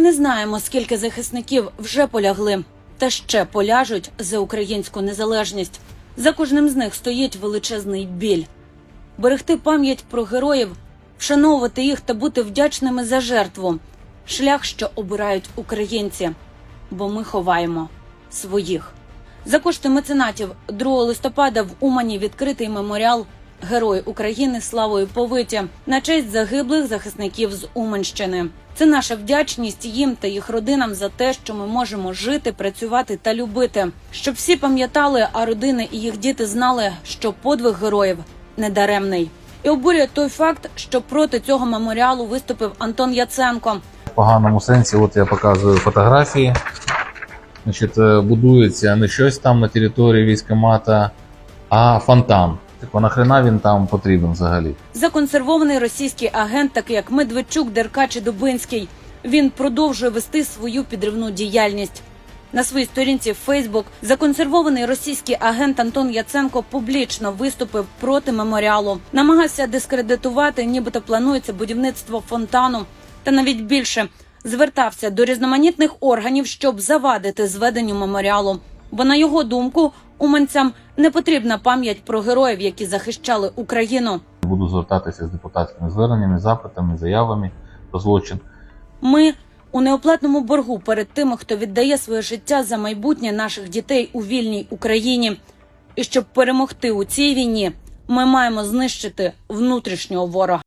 Не знаємо, скільки захисників вже полягли та ще поляжуть за українську незалежність. За кожним з них стоїть величезний біль. Берегти пам'ять про героїв, вшановувати їх та бути вдячними за жертву шлях, що обирають українці, бо ми ховаємо своїх. За кошти меценатів 2 листопада в Умані відкритий меморіал Герої України славою повиті на честь загиблих захисників з Уманщини. Це наша вдячність їм та їх родинам за те, що ми можемо жити, працювати та любити, щоб всі пам'ятали, а родини і їх діти знали, що подвиг героїв недаремний. І обурює той факт, що проти цього меморіалу виступив Антон Яценко, В поганому сенсі, от я показую фотографії. Значить, е, будується не щось там на території військкомата, а фонтан. Типу, нахрена він там потрібен взагалі? Законсервований російський агент, такий як Медведчук, Деркач і Дубинський. Він продовжує вести свою підривну діяльність. На своїй сторінці в Фейсбук законсервований російський агент Антон Яценко публічно виступив проти меморіалу, намагався дискредитувати, нібито планується будівництво фонтану, та навіть більше звертався до різноманітних органів, щоб завадити зведенню меморіалу. Бо на його думку, уманцям не потрібна пам'ять про героїв, які захищали Україну. Буду звертатися з депутатськими зверненнями, запитами, заявами про злочин. Ми у неоплатному боргу перед тими, хто віддає своє життя за майбутнє наших дітей у вільній Україні. І щоб перемогти у цій війні, ми маємо знищити внутрішнього ворога.